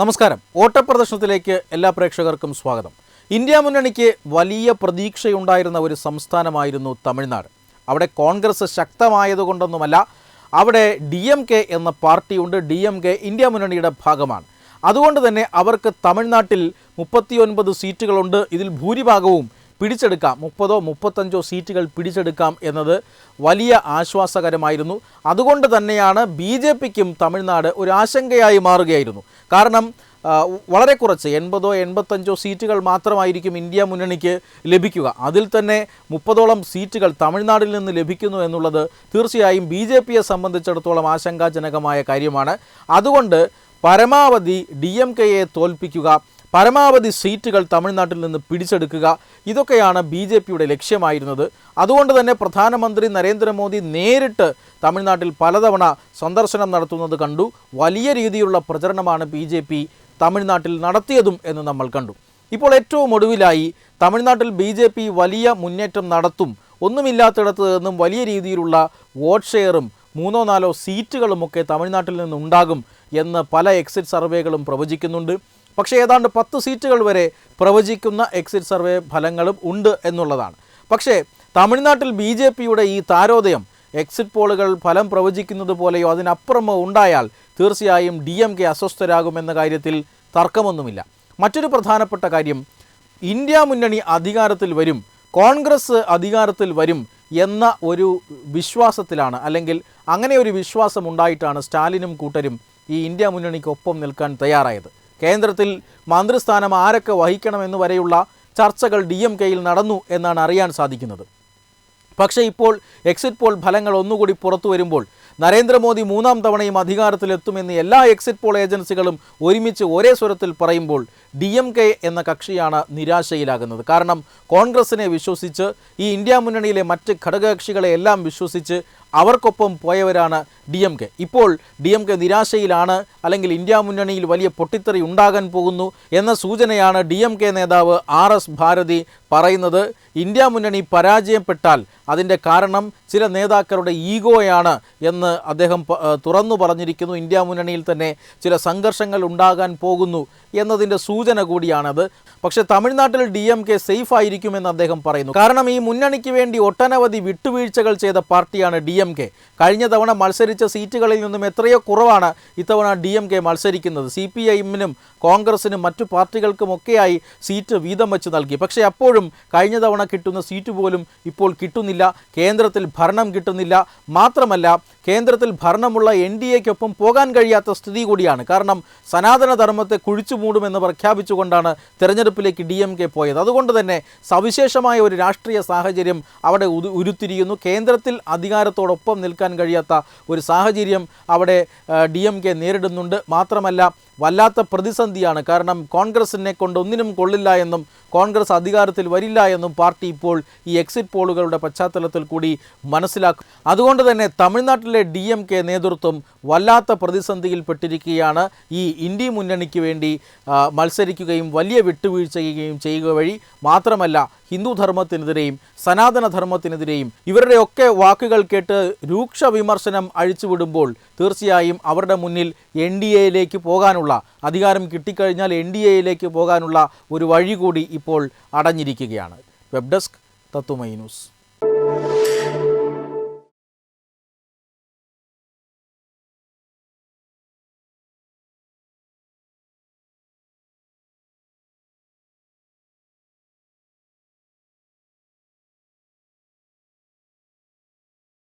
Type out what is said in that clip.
നമസ്കാരം. ഓട്ടപ്രദർശനത്തിലേക്ക് എല്ലാ പ്രേക്ഷകർക്കും സ്വാഗതം. ഇന്ത്യ മുന്നണിക്ക് വലിയ പ്രതീക്ഷയുണ്ടായിരുന്ന ഒരു സംസ്ഥാനമായിരുന്നു തമിഴ്നാട്. അവിടെ കോൺഗ്രസ് ശക്തമായതുകൊണ്ടൊന്നുമല്ല അവിടെ ഡി എം കെ എന്ന പാർട്ടിയുണ്ട്. ഡി എം കെ ഇന്ത്യ മുന്നണിയുടെ ഭാഗമാണ്. അതുകൊണ്ട് തന്നെ അവർക്ക് തമിഴ്നാട്ടിൽ മുപ്പത്തിയൊൻപത് സീറ്റുകളുണ്ട്. ഇതിൽ ഭൂരിഭാഗവും പിടിച്ചെടുക്കാം. മുപ്പതോ മുപ്പത്തഞ്ചോ സീറ്റുകൾ പിടിച്ചെടുക്കാം എന്നത് വലിയ ആശ്വാസകരമായിരുന്നു. അതുകൊണ്ട് തന്നെയാണ് ബി ജെ പിക്കും തമിഴ്നാട് ഒരു ആശങ്കയായി മാറുകയായിരുന്നു. കാരണം വളരെ കുറച്ച് എൺപതോ എൺപത്തഞ്ചോ സീറ്റുകൾ മാത്രമായിരിക്കും ഇന്ത്യ മുന്നണിക്ക് ലഭിക്കുക. അതിൽ തന്നെ മുപ്പതോളം സീറ്റുകൾ തമിഴ്നാടിൽ നിന്ന് ലഭിക്കുന്നു എന്നുള്ളത് തീർച്ചയായും ബി ജെ പിയെ സംബന്ധിച്ചിടത്തോളം ആശങ്കാജനകമായ കാര്യമാണ്. അതുകൊണ്ട് പരമാവധി ഡി എം കെയെ തോൽപ്പിക്കുക പരമാവധി സീറ്റുകൾ തമിഴ്നാട്ടിൽ നിന്ന് പിടിച്ചെടുക്കുക ഇതൊക്കെയാണ് ബി ജെ പിയുടെ ലക്ഷ്യമായിരുന്നത്. അതുകൊണ്ട് തന്നെ പ്രധാനമന്ത്രി നരേന്ദ്രമോദി നേരിട്ട് തമിഴ്നാട്ടിൽ പലതവണ സന്ദർശനം നടത്തുന്നത് കണ്ടു. വലിയ രീതിയിലുള്ള പ്രചരണമാണ് ബി ജെ പി തമിഴ്നാട്ടിൽ നടത്തിയതും എന്ന് നമ്മൾ കണ്ടു. ഇപ്പോൾ ഏറ്റവും ഒടുവിലായി തമിഴ്നാട്ടിൽ ബി ജെ പി വലിയ മുന്നേറ്റം നടത്തും ഒന്നുമില്ലാത്തിടത്ത് നിന്നും വലിയ രീതിയിലുള്ള വോട്ട് ഷെയറും മൂന്നോ നാലോ സീറ്റുകളുമൊക്കെ തമിഴ്നാട്ടിൽ നിന്നുണ്ടാകും എന്ന് പല എക്സിറ്റ് സർവേകളും പ്രവചിക്കുന്നുണ്ട്. പക്ഷേ ഏതാണ്ട് പത്ത് സീറ്റുകൾ വരെ പ്രവചിക്കുന്ന എക്സിറ്റ് സർവേ ഫലങ്ങളും ഉണ്ട് എന്നുള്ളതാണ്. പക്ഷേ തമിഴ്നാട്ടിൽ ബി ജെ പിയുടെ ഈ താരോദയം എക്സിറ്റ് പോളുകൾ ഫലം പ്രവചിക്കുന്നത് പോലെയോ അതിനപ്പുറമോ ഉണ്ടായാൽ തീർച്ചയായും ഡി എം കെ അസ്വസ്ഥരാകുമെന്ന കാര്യത്തിൽ തർക്കമൊന്നുമില്ല. മറ്റൊരു പ്രധാനപ്പെട്ട കാര്യം ഇന്ത്യ മുന്നണി അധികാരത്തിൽ വരും കോൺഗ്രസ് അധികാരത്തിൽ വരും എന്ന ഒരു വിശ്വാസത്തിലാണ് അല്ലെങ്കിൽ അങ്ങനെ ഒരു വിശ്വാസം ഉണ്ടായിട്ടാണ് സ്റ്റാലിനും കൂട്ടരും ഈ ഇന്ത്യ മുന്നണിക്കൊപ്പം നിൽക്കാൻ തയ്യാറായത്. കേന്ദ്രത്തിൽ മന്ത്രിസ്ഥാനം ആരൊക്കെ വഹിക്കണമെന്ന് വരെയുള്ള ചർച്ചകൾ ഡി എം കെയിൽ നടന്നു എന്നാണ് അറിയാൻ സാധിക്കുന്നത്. പക്ഷേ ഇപ്പോൾ എക്സിറ്റ് പോൾ ഫലങ്ങൾ ഒന്നുകൂടി പുറത്തു വരുമ്പോൾ നരേന്ദ്രമോദി മൂന്നാം തവണയും അധികാരത്തിലെത്തുമെന്ന് എല്ലാ എക്സിറ്റ് പോൾ ഏജൻസികളും ഒരുമിച്ച് ഒരേ സ്വരത്തിൽ പറയുമ്പോൾ ഡി എം കെ എന്ന കക്ഷിയാണ് നിരാശയിലാകുന്നത്. കാരണം കോൺഗ്രസിനെ വിശ്വസിച്ച് ഈ ഇന്ത്യ മുന്നണിയിലെ മറ്റ് ഘടകകക്ഷികളെ എല്ലാം വിശ്വസിച്ച് അവർക്കൊപ്പം പോയവരാണ് ഡി എം കെ. ഇപ്പോൾ ഡി എം കെ നിരാശയിലാണ് അല്ലെങ്കിൽ ഇന്ത്യ മുന്നണിയിൽ വലിയ പൊട്ടിത്തെറി ഉണ്ടാകാൻ പോകുന്നു എന്ന സൂചനയാണ് ഡി എം കെ നേതാവ് ആർ എസ് ഭാരതി പറയുന്നത്. ഇന്ത്യ മുന്നണി പരാജയപ്പെട്ടാൽ അതിന്റെ കാരണം ചില നേതാക്കളുടെ ഈഗോയാണ് എന്ന് അദ്ദേഹം തുറന്നു പറഞ്ഞിരിക്കുന്നു. ഇന്ത്യ മുന്നണിയിൽ തന്നെ ചില സംഘർഷങ്ങൾ ഉണ്ടാകാൻ പോകുന്നു എന്നതിന്റെ സൂചന കൂടിയാണത്. പക്ഷേ തമിഴ്നാട്ടിൽ ഡി എം കെ സേഫ് ആയിരിക്കുമെന്ന് അദ്ദേഹം പറയുന്നു. കാരണം ഈ മുന്നണിക്ക് വേണ്ടി ഒട്ടനവധി വിട്ടുവീഴ്ചകൾ ചെയ്ത പാർട്ടിയാണ് ഡി എം കെ. കഴിഞ്ഞ തവണ മത്സരിച്ച സീറ്റുകളിൽ നിന്നും എത്രയോ കുറവാണ് ഇത്തവണ ഡി എം കെ മത്സരിക്കുന്നത്. സി പി ഐഎമ്മിനും കോൺഗ്രസിനും മറ്റു പാർട്ടികൾക്കുമൊക്കെയായി സീറ്റ് വീതം വെച്ച് നൽകി. പക്ഷേ അപ്പോഴും കഴിഞ്ഞ തവണ കിട്ടുന്ന സീറ്റ് പോലും ഇപ്പോൾ കിട്ടുന്നില്ല. കേന്ദ്രത്തിൽ ഭരണം കിട്ടുന്നില്ല. മാത്രമല്ല കേന്ദ്രത്തിൽ ഭരണമുള്ള എൻ ഡി എക്കൊപ്പം പോകാൻ കഴിയാത്ത സ്ഥിതി കൂടിയാണ്. കാരണം സനാതനധർമ്മത്തെ കുഴിച്ചു മൂടുമെന്ന് പ്രഖ്യാപിച്ചുകൊണ്ടാണ് തെരഞ്ഞെടുപ്പിലേക്ക് ഡി എം കെ പോയത്. അതുകൊണ്ട് തന്നെ സവിശേഷമായ ഒരു രാഷ്ട്രീയ സാഹചര്യം അവിടെ ഉരു- ഉരുത്തിരിയുന്നു. കേന്ദ്രത്തിൽ അധികാരത്തോടൊപ്പം നിൽക്കാൻ കഴിയാത്ത ഒരു സാഹചര്യം അവിടെ ഡി നേരിടുന്നുണ്ട്. മാത്രമല്ല വല്ലാത്ത പ്രതിസന്ധിയാണ്. കാരണം കോൺഗ്രസിനെ കൊണ്ട് ഒന്നിനും കൊള്ളില്ല എന്നും കോൺഗ്രസ് അധികാരത്തിൽ വരില്ല എന്നും പാർട്ടി ഇപ്പോൾ ഈ എക്സിറ്റ് പോളുകളുടെ പശ്ചാത്തലത്തിൽ കൂടി മനസ്സിലാക്കും. അതുകൊണ്ട് തന്നെ തമിഴ്നാട്ടിലെ ഡി എം കെ നേതൃത്വം വല്ലാത്ത പ്രതിസന്ധിയിൽപ്പെട്ടിരിക്കുകയാണ്. ഈ ഇന്ത്യ മുന്നണിക്ക് വേണ്ടി മത്സരിക്കുകയും വലിയ വിട്ടുവീഴ്ച ചെയ്യുകയും ചെയ്യുക വഴി മാത്രമല്ല ഹിന്ദു ധർമ്മത്തിനെതിരെയും സനാതന ഇവരുടെയൊക്കെ വാക്കുകൾ കേട്ട് രൂക്ഷ വിമർശനം അഴിച്ചുവിടുമ്പോൾ തീർച്ചയായും അവരുടെ മുന്നിൽ എൻ ഡി എയിലേക്ക് പോകാനുള്ള അധികാരം കിട്ടിക്കഴിഞ്ഞാൽ എൻ ഡി എയിലേക്ക് പോകാനുള്ള ഒരു വഴി കൂടി ഇപ്പോൾ അടഞ്ഞിരിക്കുകയാണ്. വെബ് ഡെസ്ക് തത്തുമൈ ന്യൂസ്.